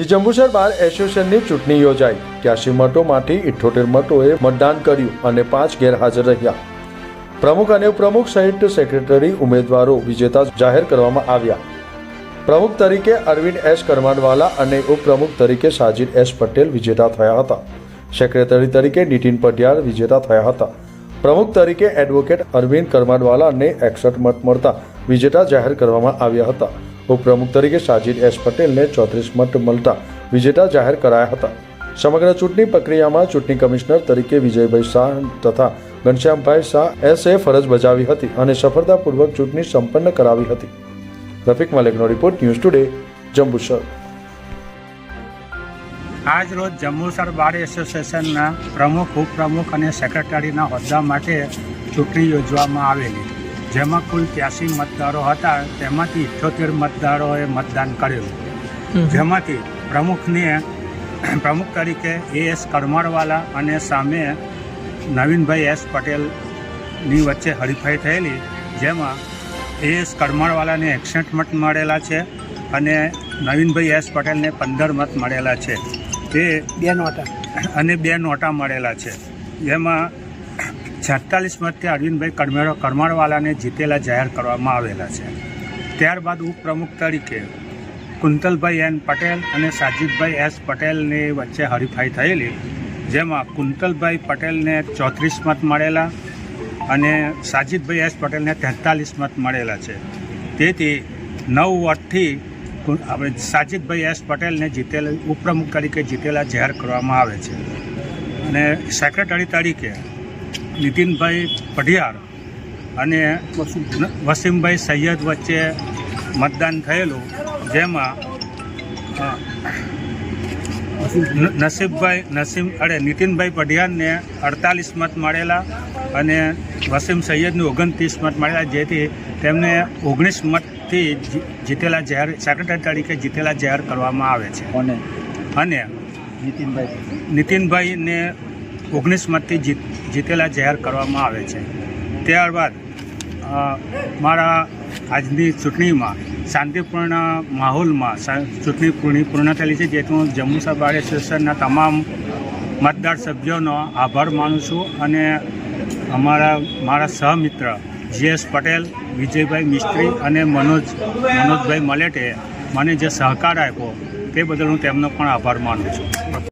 જે, જંબુસર બાર એસોસિએશનની ચૂંટણી યોજાઈ. ત્યાંસી મતોમાંથી ઇઠ્ઠોતેર મતોએ મતદાન કર્યું અને પાંચ ગેરહાજર રહ્યા. પ્રમુખ અને ઉપપ્રમુખ સહિત સેક્રેટરી, ઉમેદવારો, વિજેતા જાહેર કરવામાં આવ્યા. પ્રમુખ તરીકે અરવિંદ એસ. કરમાનવાલા અને ઉપપ્રમુખ તરીકે સાજિદ એસ. પટેલ વિજેતા થયા હતા. સેક્રેટરી તરીકે નીતિન પટિયાર વિજેતા થયા હતા. પ્રમુખ તરીકે એડવોકેટ અરવિંદ કરમાનવાલાને એકસઠ મત મળતા વિજેતા જાહેર કરવામાં આવ્યા હતા. ઉપપ્રમુખ તરીકે સાજિદ એસ પટેલને ચોત્રીસ મત મળતા વિજેતા જાહેર કરાયા હતા. સમગ્ર ચૂંટણી પ્રક્રિયામાં ચૂંટણી કમિશનર તરીકે વિજયભાઈ શાહ તથા ઘનશ્યામભાઈ શાહ એસે ફરજ બજાવી હતી અને સફળતાપૂર્વક ચૂંટણી સંપન્ન કરાવી હતી. રફિક મલિકનો રિપોર્ટ ન્યૂઝ ટુડે, જંબુસર. આજ રોજ જંબુસર બાર એસોસિએશનના પ્રમુખ, ઉપપ્રમુખ અને સેક્રેટરીના હોદ્દા માટે ચૂંટણી યોજવામાં આવેલી. જેમાં કુલ ત્યાસી મતદારો હતા તેમાંથી ઇઠ્યોતેર મતદારોએ મતદાન કર્યું. જેમાંથી પ્રમુખને પ્રમુખ તરીકે એ એસ કરમરવાલા અને સામે નવીનભાઈ એસ પટેલની વચ્ચે હરીફાઈ થયેલી જેમાં એ એસ કરમરવાલાને એકસઠ મત મળેલા છે અને નવીનભાઈ એસ પટેલને પંદર મત મળેલા છે. તે બે નોટા. અને બે નોટા મળેલા છે. જેમાં છેતાલીસ મતથી અરવિંદભાઈ કરમેરો કરમાળવાલાને જીતેલા જાહેર કરવામાં આવેલા છે. ત્યારબાદ ઉપપ્રમુખ તરીકે કુંતલભાઈ એન પટેલ અને સાજીદભાઈ એસ પટેલની વચ્ચે હરીફાઈ થયેલી, જેમાં કુંતલભાઈ પટેલને ચોત્રીસ મત મળેલા અને સાજીદભાઈ એસ પટેલને તેતાલીસ મત મળેલા છે. તેથી નવ વોટથી આપણે સાજીદભાઈ એસ પટેલને જીતેલા ઉપપ્રમુખ તરીકે જીતેલા જાહેર કરવામાં આવે છે. અને સેક્રેટરી તરીકે નીતિનભાઈ પઢિયાર અને વસીમભાઈ સૈયદ વચ્ચે મતદાન થયેલું જેમાં નસીબભાઈ નસીમ અરે નીતિનભાઈ પઢિયારને અડતાલીસ મત મળેલા અને વસીમ સૈયદને ઓગણત્રીસ મત મળેલા જેથી તેમને ઓગણીસ મતથી જીતેલા જાહેર સેક્રેટરી તરીકે જીતેલા જાહેર કરવામાં આવે છે. અને અને નીતિનભાઈ. નીતિનભાઈને ઓગણીસ મતથી જીત જીતેલા જાહેર કરવામાં આવે છે. ત્યારબાદ મારા આજની ચૂંટણીમાં શાંતિપૂર્ણ માહોલમાં ચૂંટણી પૂર્ણ પૂર્ણ થયેલી છે, જેથી હું જમ્મુ બાર એસોસિએશનના તમામ મતદાર સભ્યોનો આભાર માનું છું અને અમારા મારા સહમિત્ર જીએસ પટેલ, વિજયભાઈ મિસ્ત્રી અને મનોજ મનોજભાઈ મલેટે મને જે સહકાર આપ્યો તે બદલ હું તેમનો પણ આભાર માનું છું.